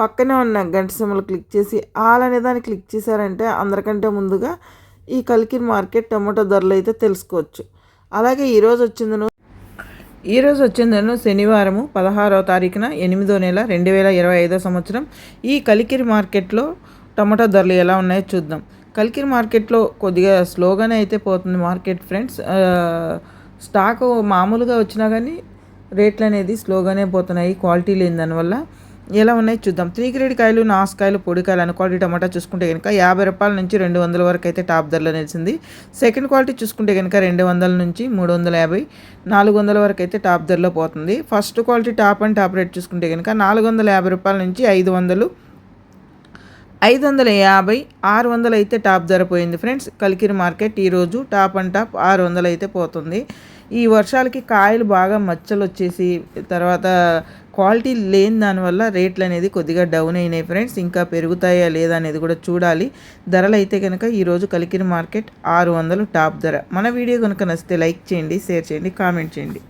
పక్కనే ఉన్న గంట సింబల్ క్లిక్ చేసి ఆల్ అనే దాన్ని క్లిక్ చేశారంటే అందరికంటే ముందుగా ఈ కలికిరి మార్కెట్ టమాటో ధరలు అయితే తెలుసుకోవచ్చు. అలాగే ఈరోజు వచ్చిందను ఈరోజు వచ్చిందను శనివారము పదహారవ తారీఖున ఎనిమిదో నెల రెండు వేల ఇరవై ఐదో సంవత్సరం. ఈ కలికిరి మార్కెట్లో టమాటో ధరలు ఎలా ఉన్నాయో చూద్దాం. కలికిరి మార్కెట్లో కొద్దిగా స్లోగానే అయితే పోతుంది మార్కెట్ ఫ్రెండ్స్. స్టాక్ మామూలుగా వచ్చినా కానీ రేట్లు అనేది స్లోగానే పోతున్నాయి. క్వాలిటీ లేని దానివల్ల ఎలా ఉన్నాయి చూద్దాం. త్రీ గ్రేడ్ కాయలు నాసుకాయలు పొడికాయలు అని క్వాలిటీ టమాటా చూసుకుంటే కనుక యాభై రూపాయల నుంచి రెండు వందల వరకు అయితే టాప్ ధరలో నిలిచింది. సెకండ్ క్వాలిటీ చూసుకుంటే కనుక రెండు వందల నుంచి మూడు వందల యాభై నాలుగు వందల వరకు అయితే టాప్ ధరలో పోతుంది. First quality top and top rate చూసుకుంటే కనుక నాలుగు వందల యాభై రూపాయల నుంచి ఐదు వందలు ఐదు వందల యాభై ఆరు వందలు అయితే టాప్ ధర పోయింది. ఫ్రెండ్స్ కలికిరి మార్కెట్ ఈరోజు టాప్ అండ్ టాప్ ఆరు వందలు అయితే పోతుంది. ఈ వర్షాలకి కాయలు బాగా మచ్చలు వచ్చేసి తర్వాత క్వాలిటీ లేని దానివల్ల రేట్లు అనేది కొద్దిగా డౌన్ అయినాయి ఫ్రెండ్స్. ఇంకా పెరుగుతాయా లేదా అనేది కూడా చూడాలి. ధరలు అయితే కనుక ఈరోజు కలికిరి మార్కెట్ ఆరు వందలు టాప్ ధర. మన వీడియో కనుక నచ్చితే లైక్ చేయండి షేర్ చేయండి కామెంట్ చేయండి.